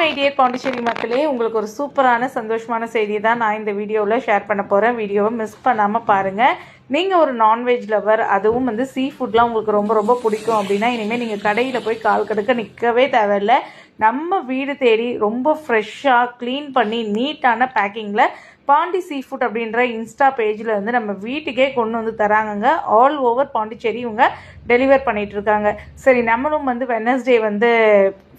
My dear Pondicherry மக்களே உங்களுக்கு ஒரு சூப்பரான சந்தோஷமான செய்தியை தான் நான் இந்த வீடியோவில் ஷேர் பண்ண போகிறேன் வீடியோவை மிஸ் பண்ணாமல் பாருங்கள் நீங்கள் ஒரு நான்வெஜ் லவர் அதுவும் வந்து சீ ஃபுட்லாம் உங்களுக்கு ரொம்ப ரொம்ப பிடிக்கும் அப்படின்னா இனிமேல் நீங்கள் கடையில் போய் கால் கடுக்க நிற்கவே தேவையில்ல. நம்ம வீடு தேடி ரொம்ப ஃப்ரெஷ்ஷாக க்ளீன் பண்ணி நீட்டான பேக்கிங்கில் பாண்டி சீ ஃபுட் அப்படின்ற இன்ஸ்டா பேஜில் வந்து நம்ம வீட்டுக்கே கொண்டு வந்து தராங்கங்க. ஆல் ஓவர் பாண்டிச்சேரி இவங்க டெலிவர் பண்ணிகிட்ருக்காங்க சரி நம்மளும் வந்து வெனஸ்டே வந்து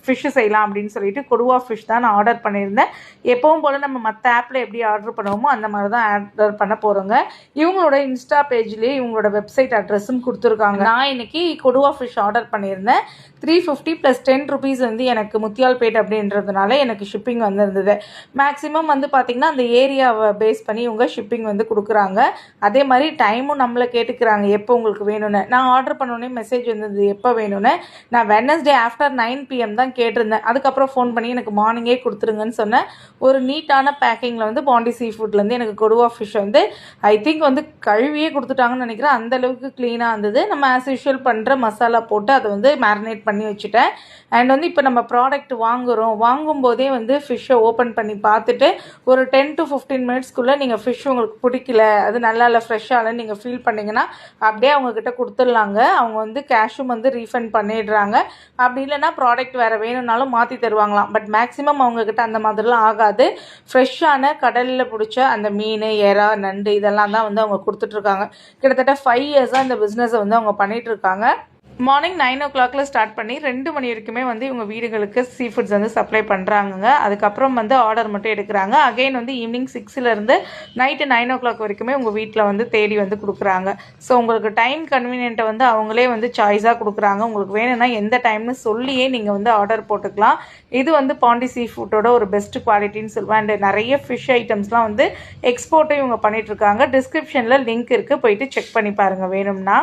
ஃபிஷ்ஷு செய்யலாம் அப்படின்னு சொல்லிட்டு கொடுவா ஃபிஷ் தான் நான் ஆர்டர் பண்ணியிருந்தேன். எப்பவும் போல் நம்ம மற்ற ஆப்பில் எப்படி ஆர்டர் பண்ணுவோமோ அந்த மாதிரி தான் ஆர்டர் பண்ண போகிறோங்க இவங்களோட இன்ஸ்டா பேஜ்லேயே இவங்களோட வெப்சைட் அட்ரஸும் கொடுத்துருக்காங்க. நான் இன்னைக்கு கொடுவா ஃபிஷ் ஆர்டர் பண்ணியிருந்தேன். Three fifty plus ten rupees வந்து எனக்கு முத்தியால்பேட் அப்படின்றதுனால எனக்கு ஷிப்பிங் வந்திருந்தது. மேக்ஸிமம் வந்து பார்த்திங்கன்னா அந்த ஏரியாவை பேஸ் பண்ணி இவங்க ஷிப்பிங் வந்து கொடுக்குறாங்க. அதே மாதிரி டைமும் நம்மளை கேட்டுக்கிறாங்க. எப்போ உங்களுக்கு வேணும்னு. நான் ஆர்டர் பண்ணோடனே மெசேஜ் வந்தது எப்போ வேணும்னு. நான் வெனஸ்டே ஆஃப்டர் நைன் பிஎம் தான் கேட்டிருந்தேன். அதுக்கப்புறம் ஃபோன் பண்ணி எனக்கு மார்னிங்கே கொடுத்துருங்கன்னு சொன்னேன். ஒரு நீட்டான பேக்கிங்கில் வந்து பாண்டி சீ ஃபுட்லேருந்து எனக்கு கொடுவா ஃபிஷ் வந்து ஐ திங்க் வந்து கழுவியே கொடுத்துட்டாங்கன்னு நினைக்கிறேன். அந்த அளவுக்கு க்ளீனாக இருந்தது. நம்ம ஆஸ் யூஷுவல் பண்ணுற மசாலா போட்டு அதை வந்து மேரினேட் பண்ணி வச்சுட்டேன். அண்ட் வந்து இப்போ நம்ம ப்ராடக்ட் வாங்குகிறோம் வாங்கும்போதே வந்து ஃபிஷ்ஷை ஓப்பன் பண்ணி பார்த்துட்டு ஒரு டென் டு ஃபிஃப்டீன் மினிட்ஸ்க்குள்ளே நீங்கள் ஃபிஷ் உங்களுக்கு பிடிக்கல அது நல்லா இல்லை ஃப்ரெஷ்ஷாக நீங்கள் ஃபீல் பண்ணிங்கன்னா அப்படியே அவங்கக்கிட்ட கொடுத்துடலாங்க. அவங்க வந்து கேஷும் வந்து ரீஃபண்ட் பண்ணிடுறாங்க. அப்படி இல்லைன்னா ப்ராடக்ட் வேறு வேணும்னாலும் மாற்றி தருவாங்களாம். பட் மேக்ஸிமம் அவங்கக்கிட்ட அந்த மாதிரிலாம் ஆகாது. ஃப்ரெஷ்ஷான கடலில் பிடிச்ச அந்த மீன் எறா நண்டு இதெல்லாம் தான் வந்து அவங்க கொடுத்துட்ருக்காங்க கிட்டத்தட்ட ஃபைவ் இயர்ஸாக இந்த பிஸ்னஸை வந்து அவங்க பண்ணிகிட்டு இருக்காங்க. மார்னிங் நைன் ஓ கிளாக்ல ஸ்டார்ட் பண்ணி ரெண்டு மணி வரைக்குமே வந்து இவங்க வீடுகளுக்கு சீ ஃபுட்ஸ் வந்து சப்ளை பண்ணுறாங்க அதுக்கப்புறம் வந்து ஆர்டர் மட்டும் எடுக்கிறாங்க. அகைன் வந்து ஈவினிங் சிக்ஸ்லேருந்து நைட்டு நைன் ஓ கிளாக் வரைக்குமே உங்கள் வீட்டில் வந்து தேடி வந்து கொடுக்குறாங்க. ஸோ உங்களுக்கு டைம் கன்வீனியன்ட்டை வந்து அவங்களே வந்து சாய்ஸாக கொடுக்குறாங்க. உங்களுக்கு வேணும்னா எந்த டைம்னு சொல்லியே நீங்கள் வந்து ஆர்டர் போட்டுக்கலாம். இது வந்து பாண்டி சீ ஃபுட்டோட ஒரு பெஸ்ட் குவாலிட்டின்னு சொல்லுவேன் அண்ட் நிறைய ஃபிஷ் ஐட்டம்ஸ்லாம் வந்து எக்ஸ்போர்ட்டும் இவங்க பண்ணிகிட்ருக்காங்க இருக்காங்க. டிஸ்கிரிப்ஷனில் லிங்க் இருக்குது போயிட்டு செக் பண்ணி பாருங்கள் வேணும்னா